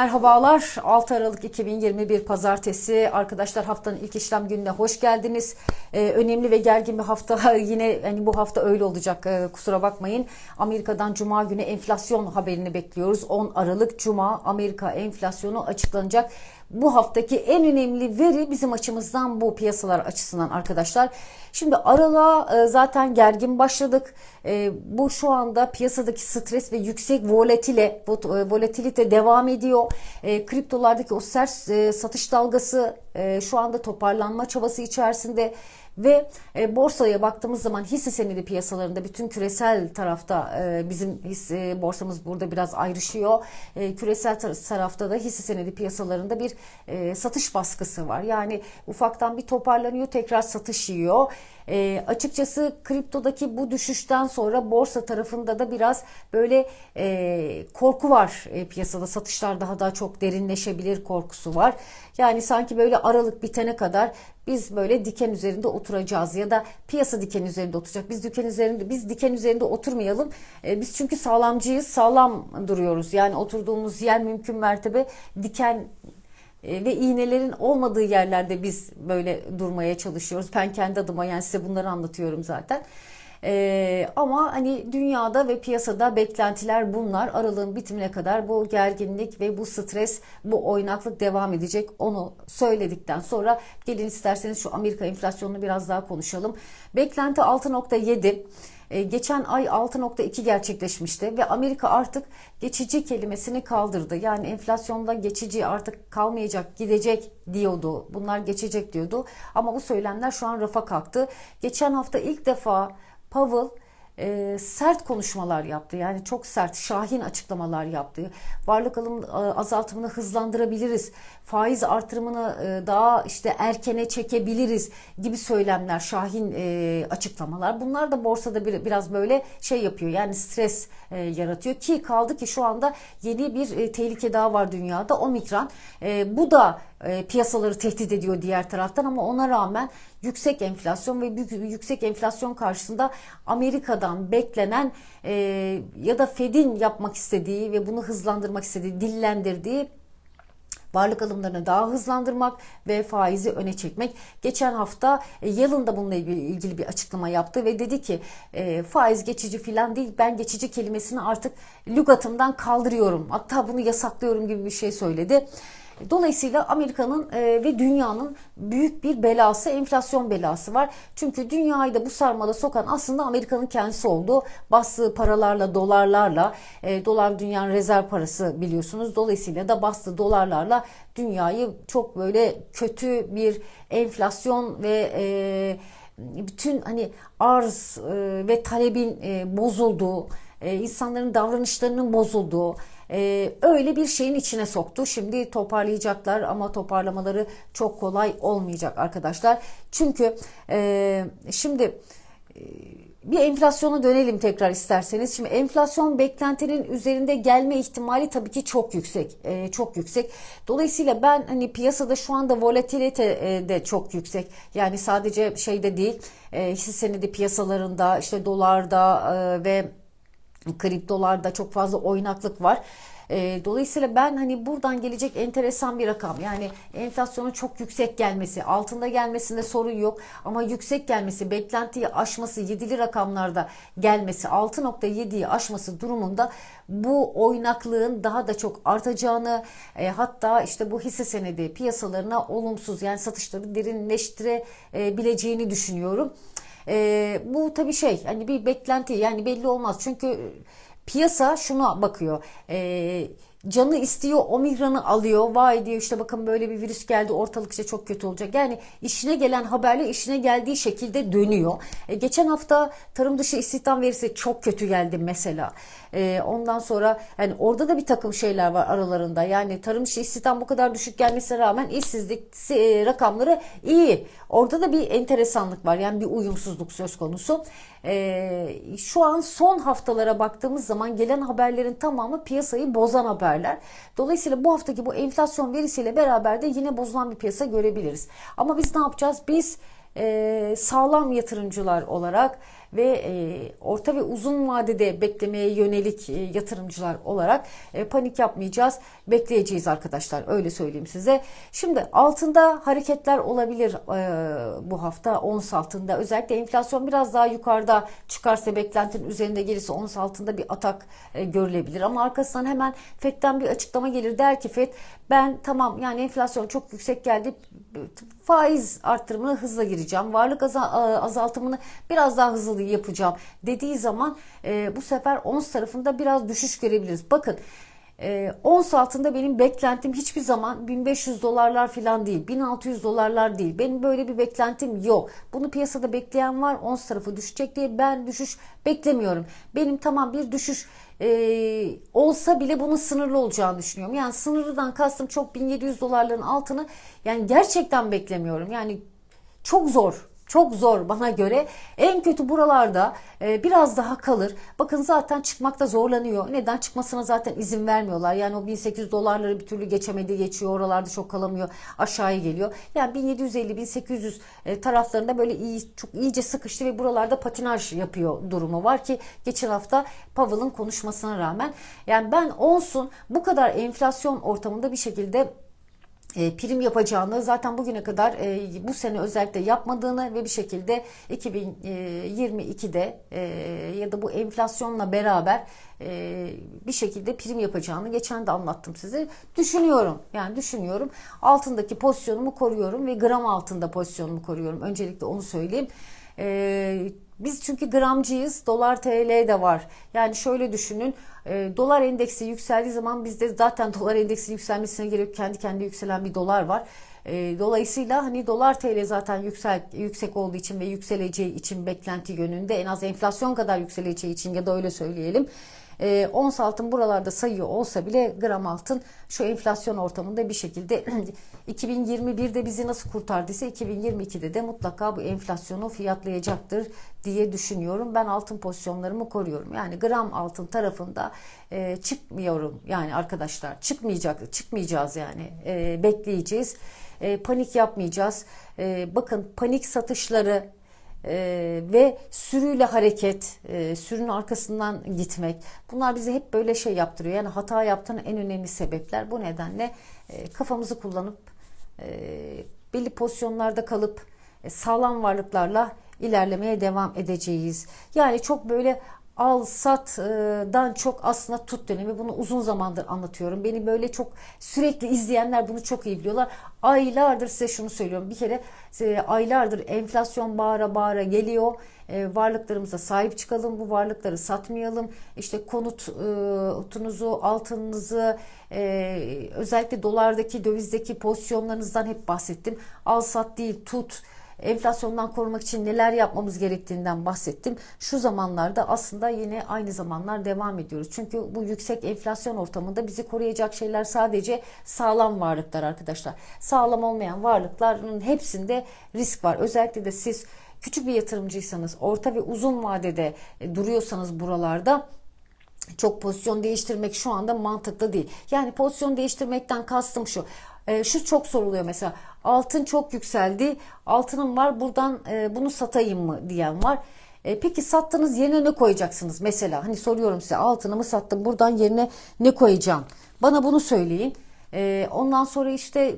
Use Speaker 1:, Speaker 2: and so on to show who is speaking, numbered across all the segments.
Speaker 1: Merhabalar 6 Aralık 2021 Pazartesi arkadaşlar haftanın ilk işlem gününe hoş geldiniz. Ee, önemli ve gergin bir hafta yine hani bu hafta öyle olacak ee, kusura bakmayın. Amerika'dan Cuma günü enflasyon haberini bekliyoruz. 10 Aralık Cuma Amerika enflasyonu açıklanacak. Bu haftaki en önemli veri bizim açımızdan bu piyasalar açısından arkadaşlar. Şimdi aralığa e, zaten gergin başladık. E, bu şu anda piyasadaki stres ve yüksek volatile, vo- volatilite devam ediyor. E, kriptolardaki o sert e, satış dalgası e, şu anda toparlanma çabası içerisinde. Ve e, borsaya baktığımız zaman hisse senedi piyasalarında bütün küresel tarafta e, bizim hisse, borsamız burada biraz ayrışıyor. E, küresel tar- tarafta da hisse senedi piyasalarında bir e, satış baskısı var. Yani ufaktan bir toparlanıyor tekrar satış yiyor. E, açıkçası kriptodaki bu düşüşten sonra borsa tarafında da biraz böyle e, korku var e, piyasada satışlar daha da çok derinleşebilir korkusu var. Yani sanki böyle aralık bitene kadar biz böyle diken üzerinde oturacağız ya da piyasa diken üzerinde oturacak. Biz diken üzerinde biz diken üzerinde oturmayalım. E, biz çünkü sağlamcıyız, sağlam duruyoruz. Yani oturduğumuz yer mümkün mertebe diken e, ve iğnelerin olmadığı yerlerde biz böyle durmaya çalışıyoruz. Ben kendi adıma yani size bunları anlatıyorum zaten. Ee, ama hani dünyada ve piyasada beklentiler bunlar. Aralığın bitimine kadar bu gerginlik ve bu stres, bu oynaklık devam edecek. Onu söyledikten sonra gelin isterseniz şu Amerika enflasyonunu biraz daha konuşalım. Beklenti 6.7. Ee, geçen ay 6.2 gerçekleşmişti ve Amerika artık geçici kelimesini kaldırdı. Yani enflasyonda geçici artık kalmayacak, gidecek diyordu. Bunlar geçecek diyordu. Ama bu söylemler şu an rafa kalktı. Geçen hafta ilk defa Powell e, sert konuşmalar yaptı. Yani çok sert, şahin açıklamalar yaptı. Varlık alım e, azaltımını hızlandırabiliriz. Faiz artırımını e, daha işte erkene çekebiliriz gibi söylemler, şahin e, açıklamalar. Bunlar da borsada bir, biraz böyle şey yapıyor. Yani stres e, yaratıyor ki kaldı ki şu anda yeni bir e, tehlike daha var dünyada. Omikron. E, bu da e, piyasaları tehdit ediyor diğer taraftan ama ona rağmen yüksek enflasyon ve yüksek enflasyon karşısında Amerika'dan beklenen e, ya da Fed'in yapmak istediği ve bunu hızlandırmak istediği, dillendirdiği varlık alımlarını daha hızlandırmak ve faizi öne çekmek. Geçen hafta e, Yalın da bununla ilgili bir açıklama yaptı ve dedi ki e, faiz geçici filan değil ben geçici kelimesini artık lügatımdan kaldırıyorum hatta bunu yasaklıyorum gibi bir şey söyledi. Dolayısıyla Amerika'nın e, ve dünyanın büyük bir belası, enflasyon belası var. Çünkü dünyayı da bu sarmala sokan aslında Amerika'nın kendisi oldu. Bastığı paralarla, dolarlarla, e, dolar dünyanın rezerv parası biliyorsunuz. Dolayısıyla da bastığı dolarlarla dünyayı çok böyle kötü bir enflasyon ve e, bütün hani arz ve talebin e, bozulduğu, insanların davranışlarının bozulduğu, ee, öyle bir şeyin içine soktu. Şimdi toparlayacaklar ama toparlamaları çok kolay olmayacak arkadaşlar. Çünkü e, şimdi e, bir enflasyona dönelim tekrar isterseniz. Şimdi enflasyon beklentinin üzerinde gelme ihtimali tabii ki çok yüksek. E, çok yüksek. Dolayısıyla ben hani piyasada şu anda volatilite e, de çok yüksek. Yani sadece şeyde değil e, hisse senedi piyasalarında işte dolarda e, ve kriptolarda çok fazla oynaklık var. E, dolayısıyla ben hani buradan gelecek enteresan bir rakam. Yani enflasyonun çok yüksek gelmesi, altında gelmesinde sorun yok ama yüksek gelmesi, beklentiyi aşması, yedili rakamlarda gelmesi, 6.7'yi aşması durumunda bu oynaklığın daha da çok artacağını e, hatta işte bu hisse senedi piyasalarına olumsuz yani satışları derinleştirebileceğini düşünüyorum. E, bu tabii şey hani bir beklenti yani belli olmaz çünkü piyasa şuna bakıyor. E, canı istiyor omikranı alıyor. Vay diyor işte bakın böyle bir virüs geldi ortalık işte çok kötü olacak. Yani işine gelen haberle işine geldiği şekilde dönüyor. E, geçen hafta tarım dışı istihdam verisi çok kötü geldi mesela. E, ondan sonra yani orada da bir takım şeyler var aralarında. Yani tarım dışı istihdam bu kadar düşük gelmesine rağmen işsizlik e, rakamları iyi. Orada da bir enteresanlık var. Yani bir uyumsuzluk söz konusu. E, şu an son haftalara baktığımız zaman gelen haberlerin tamamı piyasayı bozan haberler. Dolayısıyla bu haftaki bu enflasyon verisiyle beraber de yine bozulan bir piyasa görebiliriz. Ama biz ne yapacağız? Biz e, sağlam yatırımcılar olarak ve e, orta ve uzun vadede beklemeye yönelik e, yatırımcılar olarak e, panik yapmayacağız. Bekleyeceğiz arkadaşlar. Öyle söyleyeyim size. Şimdi altında hareketler olabilir e, bu hafta ons altında. Özellikle enflasyon biraz daha yukarıda çıkarsa beklentinin üzerinde gelirse ons altında bir atak e, görülebilir. Ama arkasından hemen FED'den bir açıklama gelir. Der ki FED ben tamam yani enflasyon çok yüksek geldi faiz arttırımına hızla gireceğim. Varlık azaltımını biraz daha hızlı yapacağım dediği zaman e, bu sefer ons tarafında biraz düşüş görebiliriz. Bakın e, ons altında benim beklentim hiçbir zaman 1500 dolarlar falan değil. 1600 dolarlar değil. Benim böyle bir beklentim yok. Bunu piyasada bekleyen var. Ons tarafı düşecek diye ben düşüş beklemiyorum. Benim tamam bir düşüş e, olsa bile bunun sınırlı olacağını düşünüyorum. Yani sınırlıdan kastım çok 1700 dolarların altını yani gerçekten beklemiyorum. Yani çok zor çok zor bana göre. En kötü buralarda e, biraz daha kalır. Bakın zaten çıkmakta zorlanıyor. Neden? Çıkmasına zaten izin vermiyorlar. Yani o 1800 dolarları bir türlü geçemedi geçiyor. Oralarda çok kalamıyor. Aşağıya geliyor. Yani 1750-1800 e, taraflarında böyle iyi, çok iyice sıkıştı ve buralarda patinaj yapıyor durumu var ki geçen hafta Powell'ın konuşmasına rağmen. Yani ben onsun bu kadar enflasyon ortamında bir şekilde prim yapacağını zaten bugüne kadar e, bu sene özellikle yapmadığını ve bir şekilde 2022'de e, ya da bu enflasyonla beraber bir şekilde prim yapacağını geçen de anlattım size. Düşünüyorum. Yani düşünüyorum. Altındaki pozisyonumu koruyorum ve gram altında pozisyonumu koruyorum. Öncelikle onu söyleyeyim. Biz çünkü gramcıyız. Dolar TL de var. Yani şöyle düşünün. E, dolar endeksi yükseldiği zaman bizde zaten dolar endeksi yükselmesine gerek kendi kendi yükselen bir dolar var. E, dolayısıyla hani dolar TL zaten yüksek yüksek olduğu için ve yükseleceği için beklenti yönünde en az enflasyon kadar yükseleceği için ya da öyle söyleyelim. E, ons altın buralarda sayıyor olsa bile gram altın şu enflasyon ortamında bir şekilde 2021'de bizi nasıl kurtardıysa 2022'de de mutlaka bu enflasyonu fiyatlayacaktır diye düşünüyorum. Ben altın pozisyonlarımı koruyorum. Yani gram altın tarafında e, çıkmıyorum yani arkadaşlar çıkmayacak çıkmayacağız yani e, bekleyeceğiz. E, panik yapmayacağız. E, bakın panik satışları e, ve sürüyle hareket, e, sürünün arkasından gitmek. Bunlar bizi hep böyle şey yaptırıyor. Yani hata yaptığın en önemli sebepler. Bu nedenle e, kafamızı kullanıp e, belli pozisyonlarda kalıp e, sağlam varlıklarla ilerlemeye devam edeceğiz. Yani çok böyle al satdan çok aslında tut dönemi. Bunu uzun zamandır anlatıyorum. Beni böyle çok sürekli izleyenler bunu çok iyi biliyorlar. Aylardır size şunu söylüyorum. Bir kere e, aylardır enflasyon bağıra bağıra geliyor. E, varlıklarımıza sahip çıkalım. Bu varlıkları satmayalım. İşte konutunuzu, e, altınınızı, özellikle dolardaki, dövizdeki pozisyonlarınızdan hep bahsettim. Al sat değil, tut enflasyondan korumak için neler yapmamız gerektiğinden bahsettim. Şu zamanlarda aslında yine aynı zamanlar devam ediyoruz. Çünkü bu yüksek enflasyon ortamında bizi koruyacak şeyler sadece sağlam varlıklar arkadaşlar. Sağlam olmayan varlıkların hepsinde risk var. Özellikle de siz küçük bir yatırımcıysanız, orta ve uzun vadede e, duruyorsanız buralarda çok pozisyon değiştirmek şu anda mantıklı değil. Yani pozisyon değiştirmekten kastım şu. E, şu çok soruluyor mesela altın çok yükseldi altınım var buradan e, bunu satayım mı diyen var. E, peki sattığınız yerine ne koyacaksınız mesela hani soruyorum size altınımı sattım buradan yerine ne koyacağım bana bunu söyleyin. E, ondan sonra işte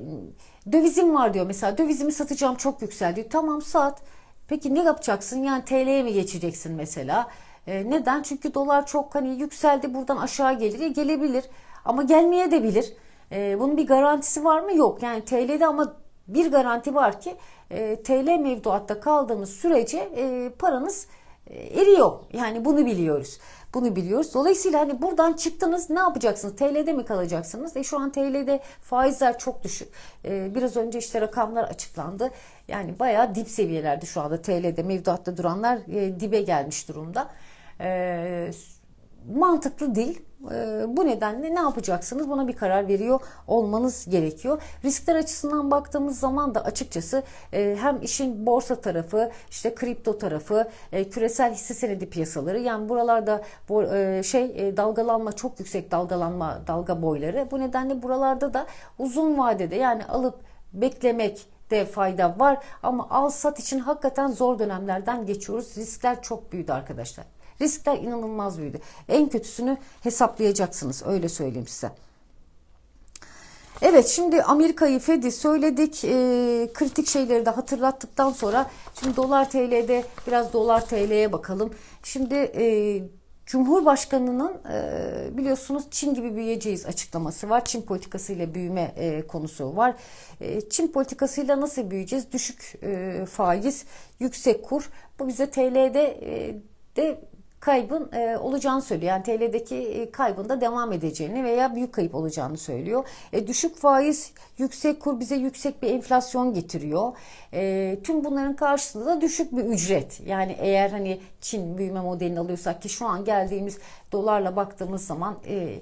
Speaker 1: dövizim var diyor mesela dövizimi satacağım çok yükseldi tamam sat. Peki ne yapacaksın yani TL'ye mi geçeceksin mesela? E, neden? Çünkü dolar çok hani yükseldi buradan aşağı gelir gelebilir ama gelmeye de bilir. E, bunun bir garantisi var mı? Yok. Yani TL'de ama bir garanti var ki e, TL mevduatta kaldığımız sürece e, paranız e, eriyor. Yani bunu biliyoruz. Bunu biliyoruz. Dolayısıyla hani buradan çıktınız ne yapacaksınız? TL'de mi kalacaksınız? E şu an TL'de faizler çok düşük. E, biraz önce işte rakamlar açıklandı. Yani bayağı dip seviyelerde şu anda TL'de mevduatta duranlar e, dibe gelmiş durumda. E, mantıklı değil. Ee, bu nedenle ne yapacaksınız? Buna bir karar veriyor olmanız gerekiyor. Riskler açısından baktığımız zaman da açıkçası e, hem işin borsa tarafı, işte kripto tarafı, e, küresel hisse senedi piyasaları yani buralarda bu e, şey dalgalanma çok yüksek dalgalanma dalga boyları. Bu nedenle buralarda da uzun vadede yani alıp beklemek etmekte fayda var ama al sat için hakikaten zor dönemlerden geçiyoruz. Riskler çok büyüdü arkadaşlar. Riskler inanılmaz büyüdü. En kötüsünü hesaplayacaksınız öyle söyleyeyim size. Evet şimdi Amerika'yı Fed'i söyledik. E, kritik şeyleri de hatırlattıktan sonra şimdi dolar TL'de biraz dolar TL'ye bakalım. Şimdi e, Cumhurbaşkanı'nın e, biliyorsunuz Çin gibi büyüyeceğiz açıklaması var. Çin politikasıyla büyüme e, konusu var. E, Çin politikasıyla nasıl büyüyeceğiz? Düşük e, faiz, yüksek kur. Bu bize TL'de e, de kaybın e, olacağını söylüyor. Yani TL'deki e, kaybın da devam edeceğini veya büyük kayıp olacağını söylüyor. E, düşük faiz, yüksek kur bize yüksek bir enflasyon getiriyor. E, tüm bunların karşısında da düşük bir ücret. Yani eğer hani Çin büyüme modelini alıyorsak ki şu an geldiğimiz dolarla baktığımız zaman e,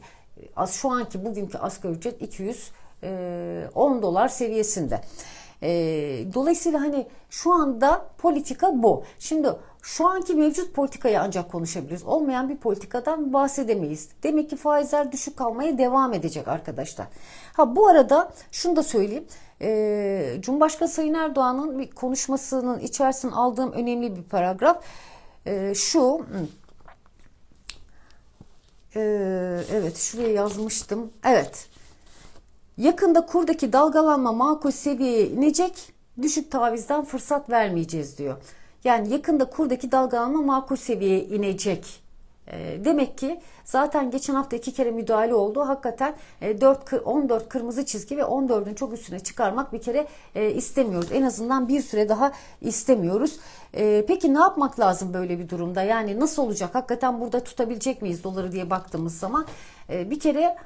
Speaker 1: az şu anki bugünkü asgari ücret 210 dolar seviyesinde. E, dolayısıyla hani şu anda politika bu. Şimdi şu anki mevcut politikayı ancak konuşabiliriz. Olmayan bir politikadan bahsedemeyiz. Demek ki faizler düşük kalmaya devam edecek arkadaşlar. Ha bu arada şunu da söyleyeyim. Ee, Cumhurbaşkanı Sayın Erdoğan'ın bir konuşmasının içerisinde aldığım önemli bir paragraf. Ee, şu ee, evet şuraya yazmıştım. Evet. Yakında kurdaki dalgalanma makul seviyeye inecek. Düşük tavizden fırsat vermeyeceğiz diyor. Yani yakında kurdaki dalgalanma makul seviyeye inecek. E, demek ki zaten geçen hafta iki kere müdahale oldu. Hakikaten e, 4, 14 kırmızı çizgi ve 14'ün çok üstüne çıkarmak bir kere e, istemiyoruz. En azından bir süre daha istemiyoruz. E, peki ne yapmak lazım böyle bir durumda? Yani nasıl olacak? Hakikaten burada tutabilecek miyiz doları diye baktığımız zaman e, bir kere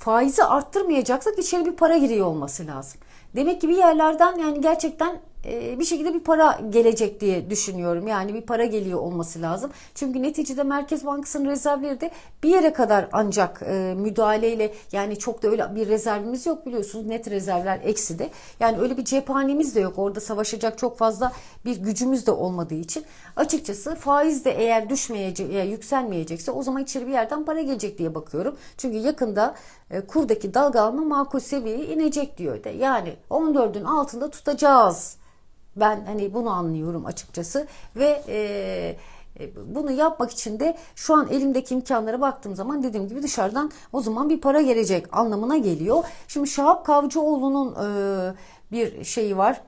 Speaker 1: faizi arttırmayacaksak içeri bir para giriyor olması lazım. Demek ki bir yerlerden yani gerçekten bir şekilde bir para gelecek diye düşünüyorum. Yani bir para geliyor olması lazım. Çünkü neticede Merkez Bankası'nın rezervleri de bir yere kadar ancak e, müdahaleyle yani çok da öyle bir rezervimiz yok biliyorsunuz. Net rezervler eksi de. Yani öyle bir cephanemiz de yok. Orada savaşacak çok fazla bir gücümüz de olmadığı için açıkçası faiz de eğer düşmeyecek ya yükselmeyecekse o zaman içeri bir yerden para gelecek diye bakıyorum. Çünkü yakında e, kurdaki dalgalanma makul seviyeye inecek diyor. De. Yani 14'ün altında tutacağız ben hani bunu anlıyorum açıkçası ve e, bunu yapmak için de şu an elimdeki imkanlara baktığım zaman dediğim gibi dışarıdan o zaman bir para gelecek anlamına geliyor. Şimdi Şahap Kavcıoğlu'nun e, bir şeyi var.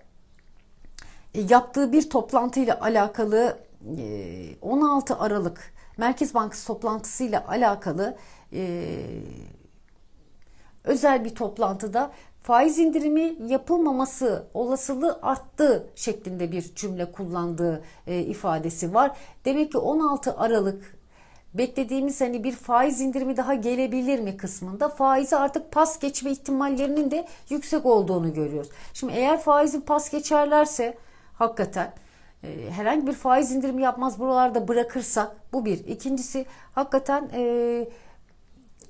Speaker 1: E, yaptığı bir toplantıyla alakalı e, 16 Aralık Merkez Bankası toplantısıyla alakalı e, özel bir toplantıda faiz indirimi yapılmaması olasılığı arttı şeklinde bir cümle kullandığı e, ifadesi var. Demek ki 16 Aralık beklediğimiz hani bir faiz indirimi daha gelebilir mi kısmında faizi artık pas geçme ihtimallerinin de yüksek olduğunu görüyoruz. Şimdi eğer faizi pas geçerlerse hakikaten e, herhangi bir faiz indirimi yapmaz buralarda bırakırsak bu bir. İkincisi hakikaten e,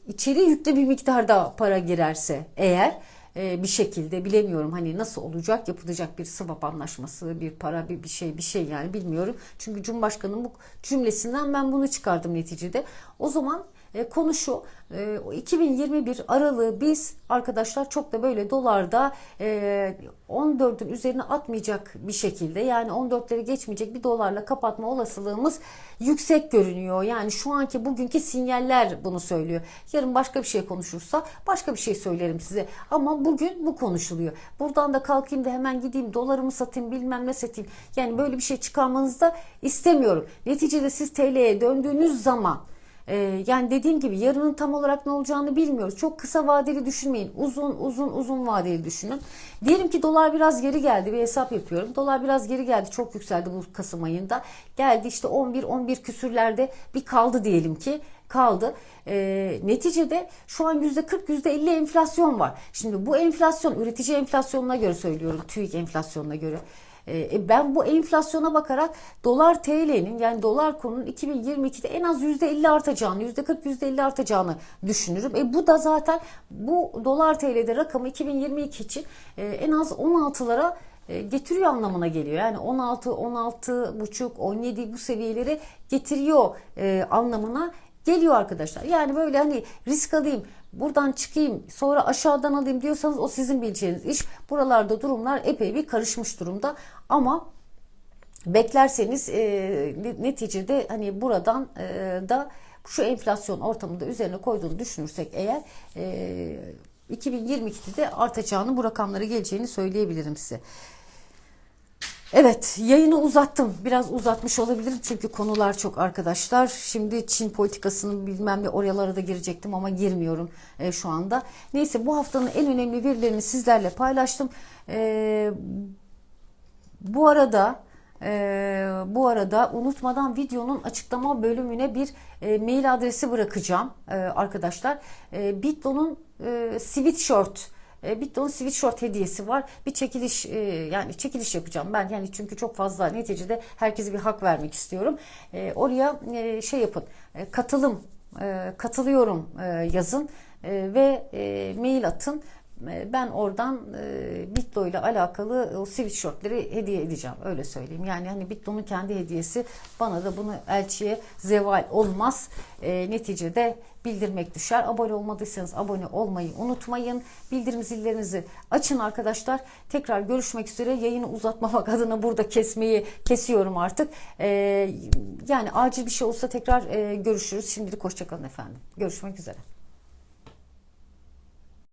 Speaker 1: içeri yüklü bir miktarda para girerse eğer e, bir şekilde bilemiyorum hani nasıl olacak yapılacak bir swap anlaşması bir para bir, bir şey bir şey yani bilmiyorum. Çünkü Cumhurbaşkanı'nın bu cümlesinden ben bunu çıkardım neticede. O zaman e, konu şu e, 2021 aralığı biz arkadaşlar çok da böyle dolarda e, 14'ün üzerine atmayacak bir şekilde yani 14'leri geçmeyecek bir dolarla kapatma olasılığımız yüksek görünüyor. Yani şu anki bugünkü sinyaller bunu söylüyor. Yarın başka bir şey konuşursa başka bir şey söylerim size. Ama bugün bu konuşuluyor. Buradan da kalkayım da hemen gideyim dolarımı satayım bilmem ne satayım. Yani böyle bir şey çıkarmanızı da istemiyorum. Neticede siz TL'ye döndüğünüz zaman ee, yani dediğim gibi yarının tam olarak ne olacağını bilmiyoruz. Çok kısa vadeli düşünmeyin. Uzun uzun uzun vadeli düşünün. Diyelim ki dolar biraz geri geldi. Bir hesap yapıyorum. Dolar biraz geri geldi. Çok yükseldi bu Kasım ayında. Geldi işte 11-11 küsürlerde bir kaldı diyelim ki kaldı. E, neticede şu an %40 %50 enflasyon var. Şimdi bu enflasyon üretici enflasyonuna göre söylüyorum. TÜİK enflasyonuna göre. E, ben bu enflasyona bakarak dolar TL'nin yani dolar kurunun 2022'de en az %50 artacağını, %40 %50 artacağını düşünürüm. E, bu da zaten bu dolar TL'de rakamı 2022 için e, en az 16'lara e, getiriyor anlamına geliyor. Yani 16, 16 buçuk, 17 bu seviyeleri getiriyor e, anlamına geliyor arkadaşlar. Yani böyle hani risk alayım buradan çıkayım sonra aşağıdan alayım diyorsanız o sizin bileceğiniz iş. Buralarda durumlar epey bir karışmış durumda ama beklerseniz e, neticede hani buradan e, da şu enflasyon ortamında üzerine koyduğunu düşünürsek eğer e, 2022'de artacağını bu rakamlara geleceğini söyleyebilirim size. Evet yayını uzattım. Biraz uzatmış olabilirim çünkü konular çok arkadaşlar. Şimdi Çin politikasının bilmem ne oralara da girecektim ama girmiyorum e, şu anda. Neyse bu haftanın en önemli verilerini sizlerle paylaştım. E, bu arada e, bu arada unutmadan videonun açıklama bölümüne bir e, mail adresi bırakacağım e, arkadaşlar. E, Bitlo'nun e, sweatshirt e, Bitlo'nun sweatshirt hediyesi var. Bir çekiliş e, yani çekiliş yapacağım ben yani çünkü çok fazla neticede herkese bir hak vermek istiyorum. E, oraya şey yapın. Katılım katılıyorum yazın ve mail atın. E, Ben oradan e, Bitlo ile alakalı o sweatshirtleri hediye edeceğim. Öyle söyleyeyim. Yani hani Bitlo'nun kendi hediyesi bana da bunu elçiye zeval olmaz. E, neticede bildirmek düşer. Abone olmadıysanız abone olmayı unutmayın. Bildirim zillerinizi açın arkadaşlar. Tekrar görüşmek üzere. Yayını uzatmamak adına burada kesmeyi kesiyorum artık. E, yani acil bir şey olsa tekrar e, görüşürüz. Şimdilik hoşçakalın efendim. Görüşmek üzere.